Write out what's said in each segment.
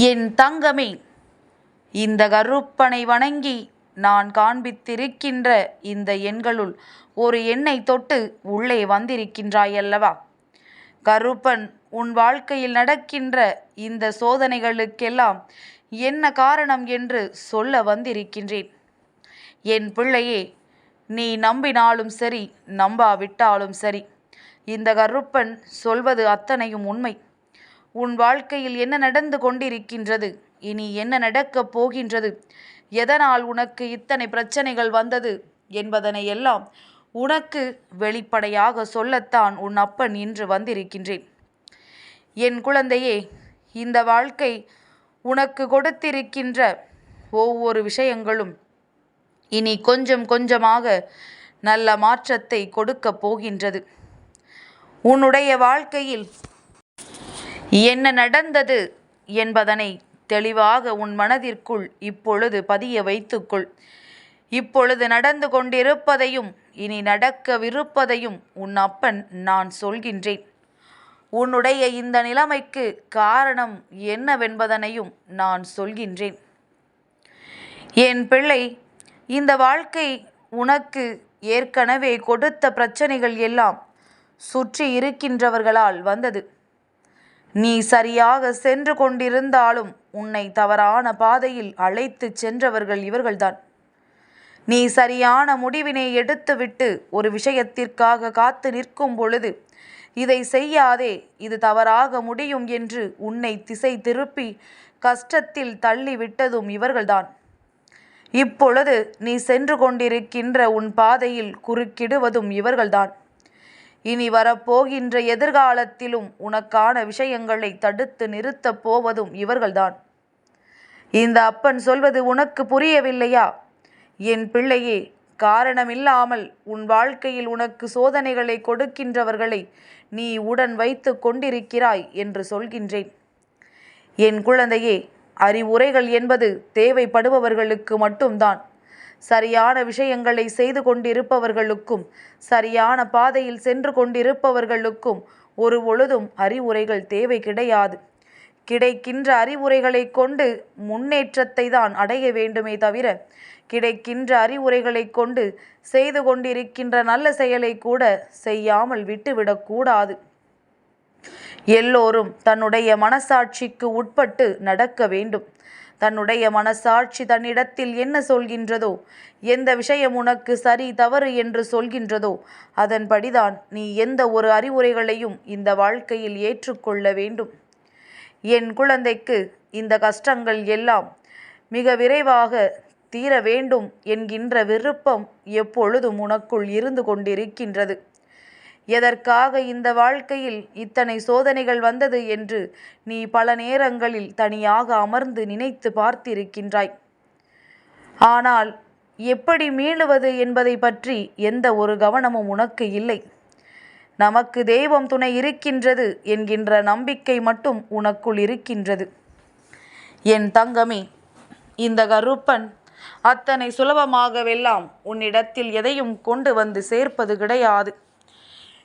என் தங்கமே இந்த கருப்பனை வணங்கி நான் காண்பித்திருக்கின்ற இந்த எண்களுள் ஒரு எண்ணை தொட்டு உள்ளே வந்திருக்கின்றாயல்லவா? கருப்பன் உன் வாழ்க்கையில் நடக்கின்ற இந்த சோதனைகளுக்கெல்லாம் என்ன காரணம் என்று சொல்ல வந்திருக்கின்றேன். என் பிள்ளையே நீ நம்பினாலும் சரி நம்பாவிட்டாலும் சரி இந்த கருப்பன் சொல்வது அத்தனையும் உண்மை. உன் வாழ்க்கையில் என்ன நடந்து கொண்டிருக்கின்றது? இனி என்ன நடக்கப் போகின்றது? எதனால் உனக்கு இத்தனை பிரச்சனைகள் வந்தது? என்பதனை எல்லாம் உனக்கு வெளிப்படையாக சொல்லத்தான் உன் அப்பன் இன்று வந்திருக்கின்றேன். என் குழந்தையே இந்த வாழ்க்கை உனக்கு கொடுத்திருக்கின்ற ஒவ்வொரு விஷயங்களும் இனி கொஞ்சம் கொஞ்சமாக நல்ல மாற்றத்தை கொடுக்கப் போகின்றது. உன்னுடைய வாழ்க்கையில் என்ன நடந்தது என்பதனை தெளிவாக உன் மனதிற்குள் இப்பொழுது பதிய வைத்துக்கொள். இப்பொழுது நடந்து கொண்டிருப்பதையும் இனி நடக்கவிருப்பதையும் உன் அப்பன் நான் சொல்கின்றேன். உன்னுடைய இந்த நிலைமைக்கு காரணம் என்னவென்பதனையும் நான் சொல்கின்றேன். என் பிள்ளை இந்த வாழ்க்கை உனக்கு ஏற்கனவே கொடுத்த பிரச்சனைகள் எல்லாம் சுற்றி இருக்கின்றவர்களால் வந்தது. நீ சரியாக சென்று கொண்டிருந்தாலும் உன்னை தவறான பாதையில் அழைத்து சென்றவர்கள் இவர்கள்தான். நீ சரியான முடிவினை எடுத்துவிட்டு ஒரு விஷயத்திற்காக காத்து நிற்கும் பொழுது இதை செய்யாதே இது தவறாக முடியும் என்று உன்னை திசை திருப்பி கஷ்டத்தில் தள்ளிவிட்டதும் இவர்கள்தான். இப்பொழுது நீ சென்று கொண்டிருக்கின்ற உன் பாதையில் குறுக்கிடுவதும் இவர்கள்தான். இனி வரப்போகின்ற எதிர்காலத்திலும் உனக்கான விஷயங்களை தடுத்து நிறுத்தப் போவதும் இவர்கள்தான். இந்த அப்பன் சொல்வது உனக்கு புரியவில்லையா? என் பிள்ளையே காரணமில்லாமல் உன் வாழ்க்கையில் உனக்கு சோதனைகளை கொடுக்கின்றவர்களை நீ உடன் வைத்து கொண்டிருக்கிறாய் என்று சொல்கின்றேன். என் குழந்தையே அறிவுரைகள் என்பது தேவைப்படுபவர்களுக்கு மட்டும்தான். சரியான விஷயங்களை செய்து கொண்டிருப்பவர்களுக்கும் சரியான பாதையில் சென்று கொண்டிருப்பவர்களுக்கும் ஒரு பொழுதும் அறிவுரைகள் தேவை கிடையாது. கிடைக்கின்ற அறிவுரைகளை கொண்டு முன்னேற்றத்தை தான் அடைய வேண்டுமே தவிர கிடைக்கின்ற அறிவுரைகளை கொண்டு செய்து கொண்டிருக்கின்ற நல்ல செயலை கூட செய்யாமல் விட்டுவிடக்கூடாது எல்லோரும் தன்னுடைய மனசாட்சிக்கு உட்பட்டு நடக்க வேண்டும். தன்னுடைய மனசாட்சி தன்னிடத்தில் என்ன சொல்கின்றதோ எந்த விஷயம் உனக்கு சரி தவறு என்று சொல்கின்றதோ அதன்படிதான் நீ எந்த ஒரு அறிவுரைகளையும் இந்த வாழ்க்கையில் ஏற்றுக்கொள்ள வேண்டும். என் குழந்தைக்கு இந்த கஷ்டங்கள் எல்லாம் மிக விரைவாக தீர வேண்டும் என்கின்ற விருப்பம் எப்பொழுதும் உனக்குள் இருந்து கொண்டிருக்கின்றது. எதற்காக இந்த வாழ்க்கையில் இத்தனை சோதனைகள் வந்தது என்று நீ பல நேரங்களில் தனியாக அமர்ந்து நினைத்து பார்த்திருக்கின்றாய். ஆனால் எப்படி மீளுவது என்பதை பற்றி எந்த ஒரு கவனமும் உனக்கு இல்லை. நமக்கு தெய்வம் துணை இருக்கின்றது என்கின்ற நம்பிக்கை மட்டும் உனக்குள் இருக்கின்றது. என் தங்கமே இந்த கருப்பன் அத்தனை சுலபமாகவெல்லாம் உன்னிடத்தில் எதையும் கொண்டு வந்து சேர்ப்பது கிடையாது.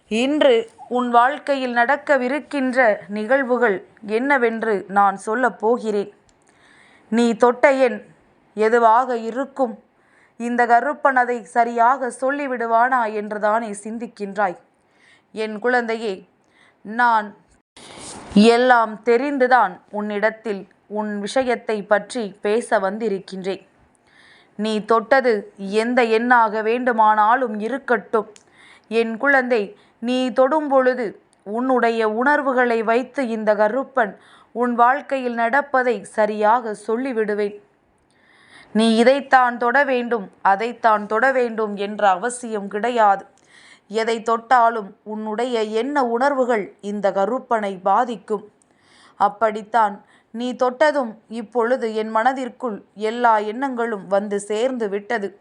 இன்று உன் வாழ்க்கையில் நடக்கவிருக்கின்ற நிகழ்வுகள் என்னவென்று நான் சொல்லப் போகிறேன். நீ தொட்ட எண் எதுவாக இருக்கும்? இந்த கருப்பன் அதை சரியாக சொல்லிவிடுவானா என்றுதானே சிந்திக்கின்றாய். என் குழந்தையே நான் எல்லாம் தெரிந்துதான் உன்னிடத்தில் உன் விஷயத்தை பற்றி பேச வந்திருக்கின்றேன். நீ தொட்டது எந்த எண்ணாக வேண்டுமானாலும் இருக்கட்டும். என் குழந்தை நீ தொடும் பொழுது உன்னுடைய உணர்வுகளை வைத்து இந்த கருப்பன் உன் வாழ்க்கையில் நடப்பதை சரியாக சொல்லிவிடுவேன். நீ இதைத்தான் தொட வேண்டும் அதைத்தான் தொட வேண்டும் என்ற அவசியம் கிடையாது. எதை தொட்டாலும் உன்னுடைய என்ன உணர்வுகள் இந்த கருப்பனை பாதிக்கும். அப்படித்தான் நீ தொட்டதும் இப்பொழுது என் மனதிற்குள் எல்லா எண்ணங்களும் வந்து சேர்ந்து விட்டது.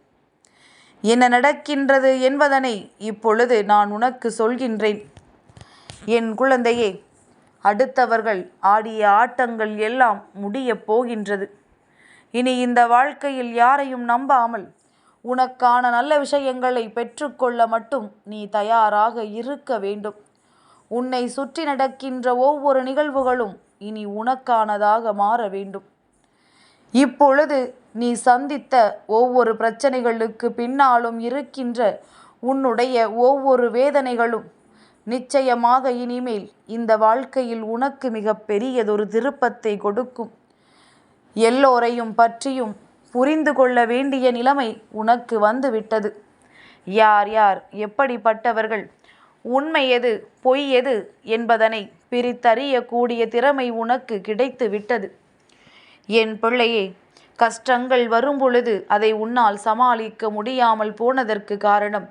என்ன நடக்கின்றது என்பதனை இப்பொழுது நான் உனக்கு சொல்கின்றேன். என் குழந்தையே அடுத்தவர்கள் ஆடிய ஆட்டங்கள் எல்லாம் முடியப் போகின்றது. இனி இந்த வாழ்க்கையில் யாரையும் நம்பாமல் உனக்கான நல்ல விஷயங்களை பெற்றுக்கொள்ள மட்டும் நீ தயாராக இருக்க வேண்டும். உன்னை சுற்றி நடக்கின்ற ஒவ்வொரு நிகழ்வுகளும் இனி உனக்கானதாக மாற வேண்டும். இப்பொழுது நீ சந்தித்த ஒவ்வொரு பிரச்சனைகளுக்கு பின்னாலும் இருக்கின்ற உன்னுடைய ஒவ்வொரு வேதனைகளும் நிச்சயமாக இனிமேல் இந்த வாழ்க்கையில் உனக்கு மிக பெரியதொரு திருப்பத்தை கொடுக்கும். எல்லோரையும் பற்றியும் புரிந்து கொள்ள வேண்டிய நிலைமை உனக்கு வந்துவிட்டது. யார் யார் எப்படிப்பட்டவர்கள் உண்மை எது பொய் எது என்பதனை பிரித்தறியக்கூடிய திறமை உனக்கு கிடைத்து விட்டது என் பிள்ளையே கஷ்டங்கள் வரும்பொழுது அதை உன்னால் சமாளிக்க முடியாமல் போனதற்கு காரணம்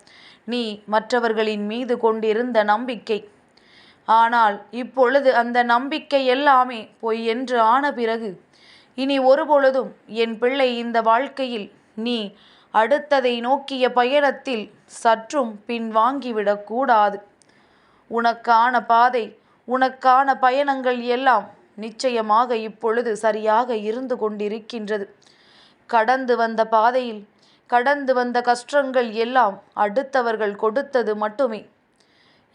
நீ மற்றவர்களின் மீது கொண்டிருந்த நம்பிக்கை. ஆனால் இப்பொழுது அந்த நம்பிக்கை எல்லாமே பொய் என்று ஆன பிறகு இனி ஒருபொழுதும் என் பிள்ளை இந்த வாழ்க்கையில் நீ அடுத்ததை நோக்கிய பயணத்தில் சற்றும் பின்வாங்கிவிடக்கூடாது உனக்கான பாதை உனக்கான பயணங்கள் எல்லாம் நிச்சயமாக இப்பொழுது சரியாக இருந்து கொண்டிருக்கின்றது. கடந்து வந்த பாதையில் கடந்து வந்த கஷ்டங்கள் எல்லாம் அடுத்தவர்கள் கொடுத்தது மட்டுமே.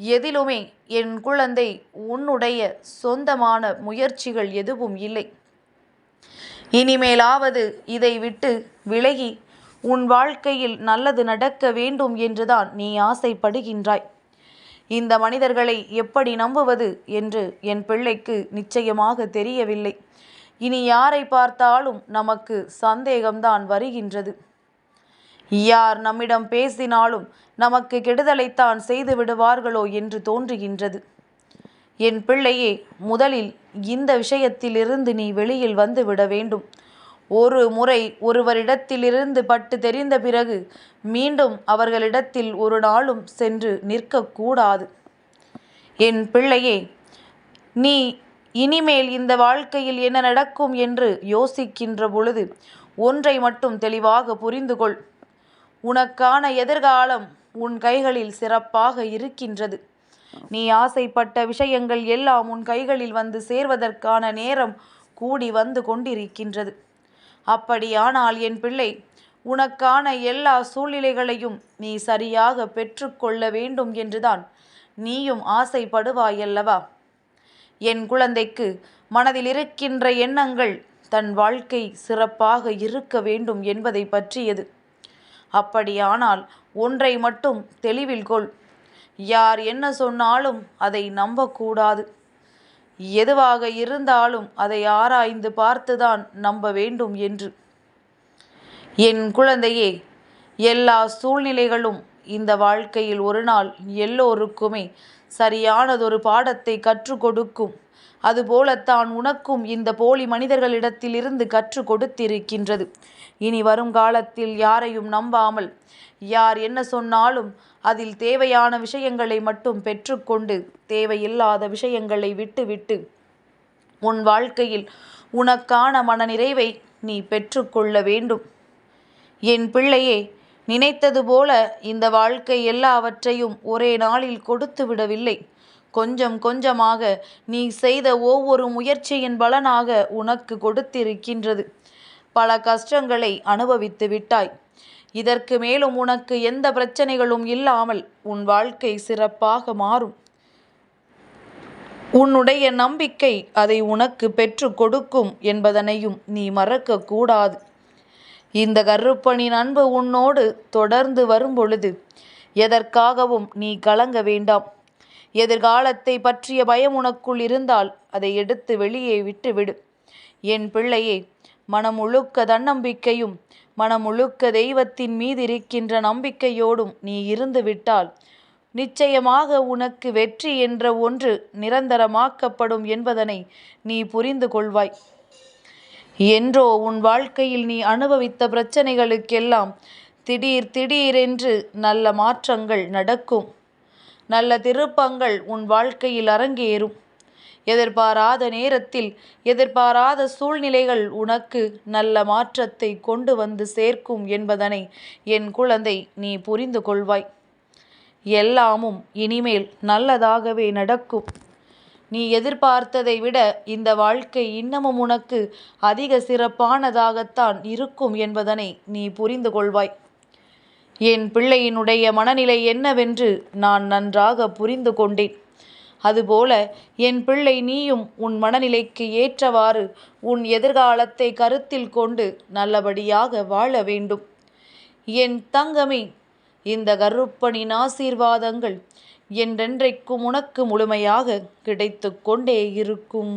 எதிலுமே என் குழந்தை உன்னுடைய சொந்தமான முயற்சிகள் எதுவும் இல்லை. இனிமேலாவது இதை விட்டு விலகி உன் வாழ்க்கையில் நல்லது நடக்க வேண்டும் என்றுதான் நீ ஆசைப்படுகின்றாய். இந்த மனிதர்களை எப்படி நம்புவது என்று என் பிள்ளைக்கு நிச்சயமாக தெரியவில்லை. இனி யாரை பார்த்தாலும் நமக்கு சந்தேகம்தான் வருகின்றது. யார் நம்மிடம் பேசினாலும் நமக்கு கெடுதலைத்தான் செய்து விடுவார்களோ என்று தோன்றுகின்றது. என் பிள்ளையே முதலில் இந்த விஷயத்திலிருந்து நீ வெளியில் வந்து விட வேண்டும். ஒரு முறை ஒருவரிடத்திலிருந்து பட்டு தெரிந்த பிறகு மீண்டும் அவர்களிடத்தில் ஒரு நாளும் சென்று நிற்கக்கூடாது. என் பிள்ளையே நீ இனிமேல் இந்த வாழ்க்கையில் என்ன நடக்கும் என்று யோசிக்கின்ற பொழுது ஒன்றை மட்டும் தெளிவாக புரிந்து கொள். உனக்கான எதிர்காலம் உன் கைகளில் சிறப்பாக இருக்கின்றது. நீ ஆசைப்பட்ட விஷயங்கள் எல்லாம் உன் கைகளில் வந்து சேர்வதற்கான நேரம் கூடி வந்து கொண்டிருக்கின்றது. அப்படியானால் என் பிள்ளை உனக்கான எல்லா சூழ்நிலைகளையும் நீ சரியாக பெற்றுக்கொள்ள வேண்டும் என்றுதான் நீயும் ஆசைப்படுவாயல்லவா? என் குழந்தைக்கு மனதில் இருக்கின்ற எண்ணங்கள் தன் வாழ்க்கை சிறப்பாக இருக்க வேண்டும் என்பதை பற்றியது. அப்படியானால் ஒன்றை மட்டும் தெளிவில் கொள். யார் என்ன சொன்னாலும் அதை நம்பக்கூடாது. எதுவாக இருந்தாலும் அதை ஆராய்ந்து பார்த்துதான் நம்ப வேண்டும் என்று. என் குழந்தையே எல்லா சூழ்நிலைகளும் இந்த வாழ்க்கையில் ஒரு நாள் எல்லோருக்குமே சரியானதொரு பாடத்தை கற்றுக் கொடுக்கும். அதுபோலத்தான் உனக்கும் இந்த போலி மனிதர்களிடத்திலிருந்து கற்றுக் கொடுத்திருக்கின்றது. இனி வரும் காலத்தில் யாரையும் நம்பாமல் யார் என்ன சொன்னாலும் அதில் தேவையான விஷயங்களை மட்டும் பெற்றுக்கொண்டு தேவையில்லாத விஷயங்களை விட்டுவிட்டு உன் வாழ்க்கையில் உனக்கான மனநிறைவை நீ பெற்றுக்கொள்ள வேண்டும். என் பிள்ளையே நினைத்தது போல இந்த வாழ்க்கை எல்லாவற்றையும் ஒரே நாளில் கொடுத்து விடவில்லை கொஞ்சம் கொஞ்சமாக நீ செய்த ஒவ்வொரு முயற்சியின் பலனாக உனக்கு கொடுத்திருக்கின்றது. பல கஷ்டங்களை அனுபவித்து விட்டாய். இதற்கு மேலும் உனக்கு எந்த பிரச்சனைகளும் இல்லாமல் உன் வாழ்க்கை சிறப்பாக மாறும். உன்னுடைய நம்பிக்கை அதை உனக்கு பெற்று கொடுக்கும் என்பதனையும் நீ மறக்கக்கூடாது இந்த கருப்பனின் அன்பு உன்னோடு தொடர்ந்து வரும் பொழுது எதற்காகவும் நீ கலங்க வேண்டாம். எதிர்காலத்தை பற்றிய பயம் உனக்குள் இருந்தால் அதை எடுத்து வெளியே விட்டுவிடு. என் பிள்ளையே மனமுழுக்க தன்னம்பிக்கையும் மனமுழுக்க தெய்வத்தின் மீது இருக்கின்ற நம்பிக்கையோடும் நீ இருந்து விட்டால் நிச்சயமாக உனக்கு வெற்றி என்ற ஒன்று நிரந்தரமாக்கப்படும் என்பதனை நீ புரிந்து கொள்வாய். என்றோ உன் வாழ்க்கையில் நீ அனுபவித்த பிரச்சனைகளுக்கெல்லாம் திடீர் திடீரென்று நல்ல மாற்றங்கள் நடக்கும். நல்ல திருப்பங்கள் உன் வாழ்க்கையில் அரங்கேறும். எதிர்பாராத நேரத்தில் எதிர்பாராத சூழ்நிலைகள் உனக்கு நல்ல மாற்றத்தை கொண்டு வந்து சேர்க்கும் என்பதனை என் குழந்தை நீ புரிந்து கொள்வாய். எல்லாமும் இனிமேல் நல்லதாகவே நடக்கும். நீ எதிர்பார்த்ததை விட இந்த வாழ்க்கை இன்னமும் உனக்கு அதிக சிறப்பானதாகத்தான் இருக்கும் என்பதனை நீ புரிந்து கொள்வாய். என் பிள்ளையினுடைய மனநிலை என்னவென்று நான் நன்றாக புரிந்து கொண்டேன். அதுபோல என் பிள்ளை நீயும் உன் மனநிலைக்கு ஏற்றவாறு உன் எதிர்காலத்தை கருத்தில் கொண்டு நல்லபடியாக வாழ வேண்டும். என் தங்கமே இந்த கருப்பனின் ஆசீர்வாதங்கள் என்றென்றைக்கும் உனக்கு முழுமையாக கிடைத்து கொண்டே இருக்கும்.